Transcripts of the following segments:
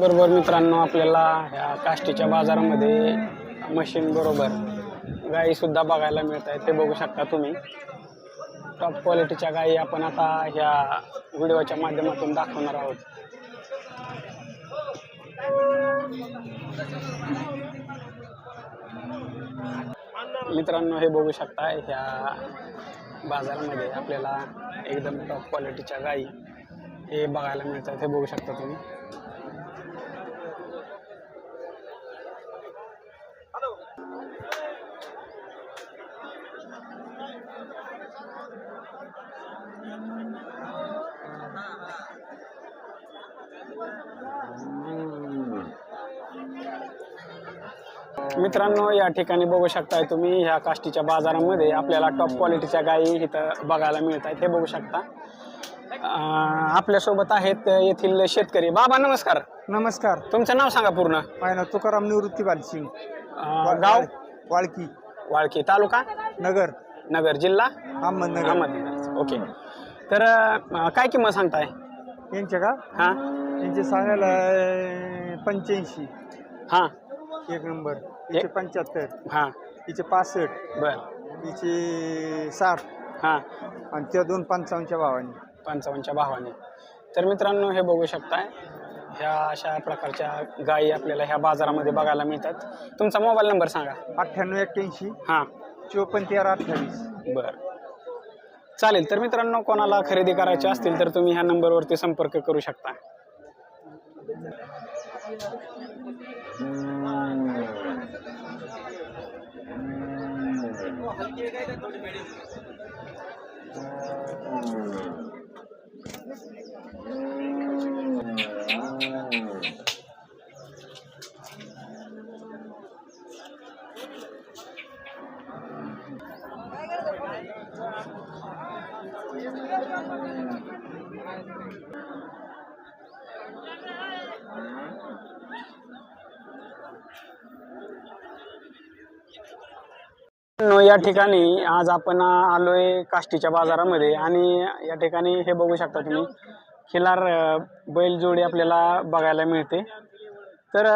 बरोबर मित्रांनो आपल्याला ह्या काष्टीच्या बाजारामध्ये मशीन बरोबर गायी सुद्धा बघायला मिळत आहेत. ते बघू शकता तुम्ही. टॉप क्वालिटीच्या गायी आपण आता ह्या व्हिडिओच्या माध्यमातून दाखवणार आहोत. मित्रांनो हे बघू शकता ह्या बाजारामध्ये आपल्याला एकदम टॉप क्वालिटीच्या गायी हे बघायला मिळतात. हे बघू शकता तुम्ही. मित्रांनो या ठिकाणी बघू शकताय तुम्ही ह्या काष्टीच्या बाजारामध्ये आपल्याला टॉप क्वालिटीच्या गायी इथं बघायला मिळत आहेत हे बघू शकता. आपल्यासोबत आहेत येथील शेतकरी. बाबा नमस्कार. नमस्कार. तुमचं नाव सांगा पूर्ण. नाव तुकाराम निवृत्ती बालसिंग गाव? वाळकी. वाळकी. तालुका? नगर. नगर. जिल्हा? अहमदनगर. अहमदनगर. ओके. तर अं, काय किंमत सांगताय? यांच्या का? हां. यांचे सांगायला पंच्याऐंशी. हां. एक नंबर. हिचे पंच्याहत्तर हां. हिचे पासष्ट बर. हिचे साठ हां. आणि त्या दोन पंचावन्नच्या भावाने. पंचावन्नच्या भावाने. तर मित्रांनो हे बघू शकताय ह्या अशा प्रकारच्या गायी आपल्याला ह्या बाजारामध्ये बघायला मिळतात. तुमचा मोबाईल नंबर सांगा. अठ्ठ्याण्णव एक्क्याऐंशी हां. चोपन्न तेरा अठ्ठावीस. बरं. चालेल तर मित्रांनो कोणाला खरेदी करायची असतील तर तुम्ही ह्या नंबरवरती संपर्क करू शकता. मित्रांनो, या ठिकाणी आज आपण आलोय काष्टीच्या बाजारामध्ये आणि या ठिकाणी हे बघू शकता तुम्ही खिलार बैलजोडी आपल्याला बघायला मिळते. तर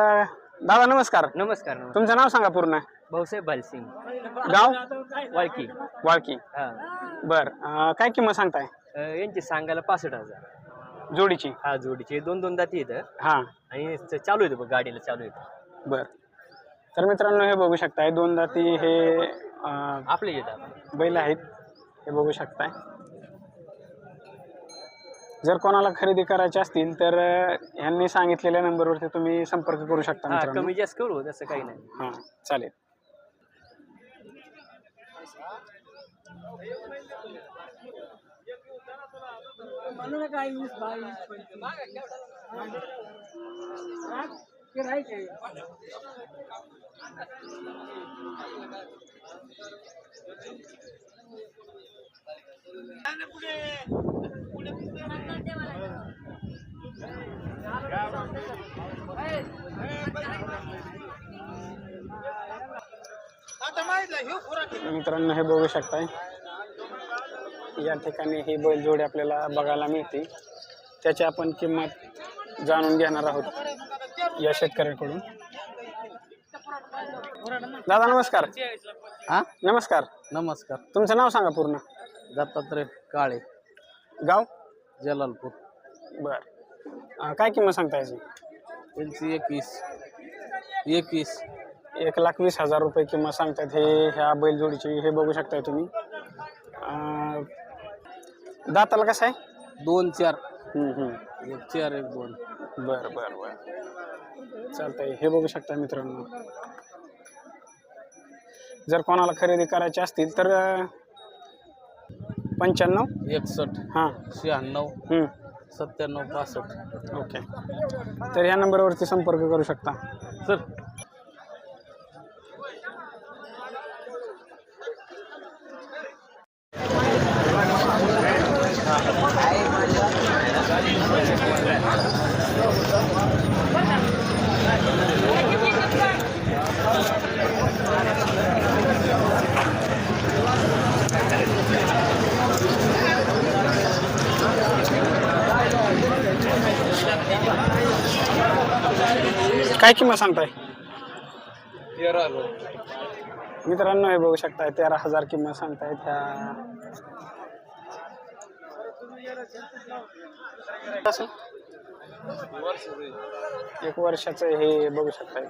दादा नमस्कार. नमस्कार नमस्कार. तुमचं नाव सांगा पूर्ण. भाऊसाहेब भालसिंग. गाव? वाळकी. वाळकी. हा. बर अं, काय किंमत सांगताय? अ, यांची सांगायला पासष्ट हजार. जोडीची. हा जोडीचे. दोन दोन दाती इथं हां. आणि च- चालू येतं बघ गाडीला चालू येतं बर. तर मित्रांनो हे बघू शकताय दोन दाती हे अं, आपले येतात बैल आहेत हे बघू शकताय. जर कोणाला खरेदी करायची असतील तर अं, ह्यांनी सांगितलेल्या नंबरवरती तुम्ही संपर्क करू शकता हा मित्रांनो. कमी जास्त करू तसं काही नाही. हां चालेल. मित्रांनो हे बघू शकताय. या ठिकाणी ही बैलजोडी आपल्याला बघायला मिळते. त्याची आपण किंमत जाणून घेणार आहोत या शेतकऱ्यांकडून. दादा नमस्कार. हा? नमस्कार. नमस्कार. तुमचं नाव सांगा पूर्ण. दत्तात्रय काळे. गाव? जलालपूर. बर. काय किंमत सांगता याची? त्यांची एकवीस. एकवीस. एक लाख वीस हजार रुपये किंमत सांगतात हे ह्या बैलजोडीची हे बघू शकताय तुम्ही. अं, दाताला कसं आहे? दोन चार. हम्म, हम्म. एक चार एक दोन. बर बर बर. चालतंय. हे बघू शकता मित्रांनो. जर कोणाला खरेदी करायची असतील तर अं, पंचाण्व एकसठ हाँ. शव हम्म. सत्त्याण्णव पासष्ट ओके. तर ह्या नंबरवरती संपर्क करू शकता. सर. काय किंमत सांगताय? तेरा मित्रांनो हे बघू शकताय तेरा हजार किंमत सांगताय त्या? एक वर्षाचं हे बघू शकताय.